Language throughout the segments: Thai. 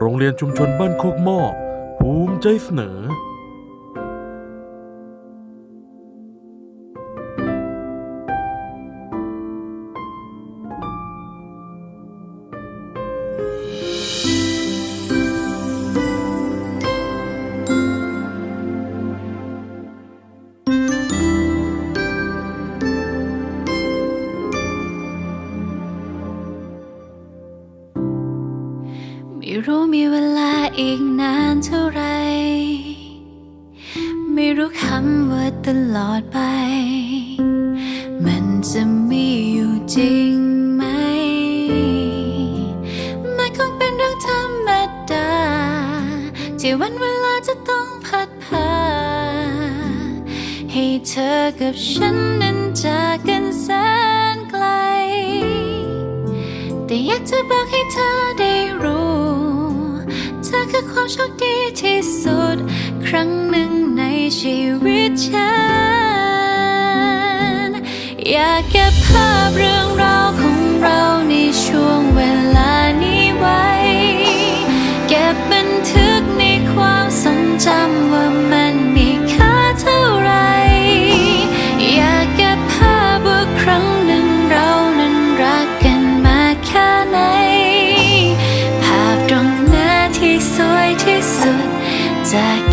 โรงเรียนชุมชนบ้านโคกหม้อภูมิใจเสนอ ไม่รู้มีเวลาอีกนานเท่าไร ไม่รู้คำว่าตลอดไป มันจะมีอยู่จริงไหม มันคงเป็นเรื่องธรรมดา ที่วันเวลาจะต้องพัดพา ให้เธอกับฉันนั้นจากกันแสนไกล แต่อยากจะบอกให้เธอได้ โชคดีที่สุด ครั้งหนึ่งในชีวิตฉัน อยากเก็บภาพเรื่องราวของ จ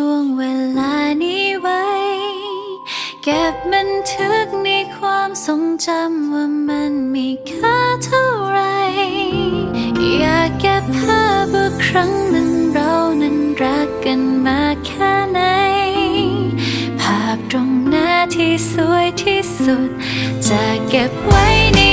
ช่วงเวลานี้ไว้ เก็บบันทึกในความทรงจำว่ามันมีค่าเท่าไร อยากเก็บภาพว่าครั้งหนึ่งเรานั้นรักกันมาแค่ไหน ภาพตรงหน้าที่สวยที่สุด จะเก็บไว้ใน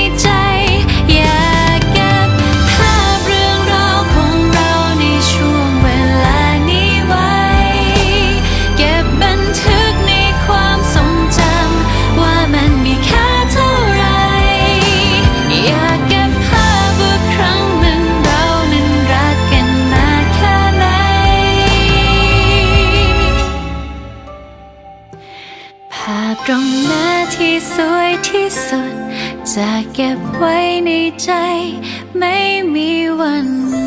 ตรงหน้าที่สวยที่สุด จะเก็บไว้ในใจ ไม่มีวัน